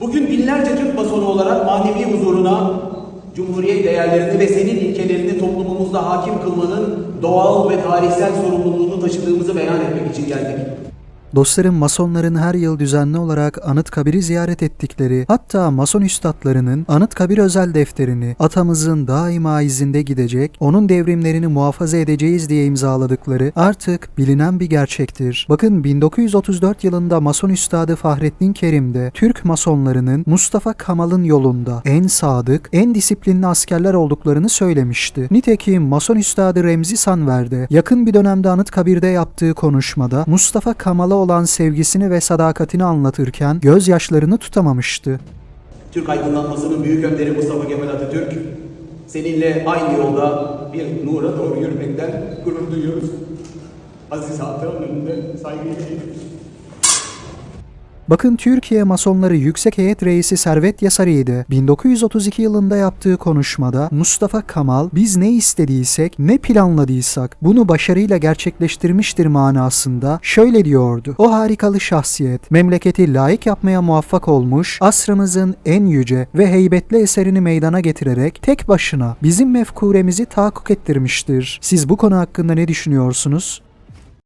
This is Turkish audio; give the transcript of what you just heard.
Bugün binlerce Türk masonu olarak manevi huzuruna, Cumhuriyet değerlerini ve senin ilkelerini toplumumuzda hakim kılmanın doğal ve tarihsel sorumluluğunu taşıdığımızı beyan etmek için geldik. Dostlarım masonların her yıl düzenli olarak Anıtkabir'i ziyaret ettikleri, hatta mason üstadlarının Anıtkabir özel defterini atamızın daima izinde gidecek, onun devrimlerini muhafaza edeceğiz diye imzaladıkları artık bilinen bir gerçektir. Bakın 1934 yılında mason üstadı Fahrettin Kerim de Türk masonlarının Mustafa Kamal'ın yolunda en sadık, en disiplinli askerler olduklarını söylemişti. Nitekim mason üstadı Remzi Sanver de yakın bir dönemde Anıtkabir'de yaptığı konuşmada Mustafa Kamal'a olan sevgisini ve sadakatini anlatırken gözyaşlarını tutamamıştı. Türk aydınlanmasının büyük önderi Mustafa Kemal Atatürk, seninle aynı yolda bir nura doğru yürümekten gurur duyuyoruz. Aziz hatıranın önünde saygıyla. Bakın Türkiye Masonları Yüksek Heyet Reisi Servet Yasari'yi de 1932 yılında yaptığı konuşmada Mustafa Kamal biz ne istediysek ne planladıysak bunu başarıyla gerçekleştirmiştir manasında şöyle diyordu. O harikalı şahsiyet memleketi layık yapmaya muvaffak olmuş asrımızın en yüce ve heybetli eserini meydana getirerek tek başına bizim mefkuremizi tahakkuk ettirmiştir. Siz bu konu hakkında ne düşünüyorsunuz?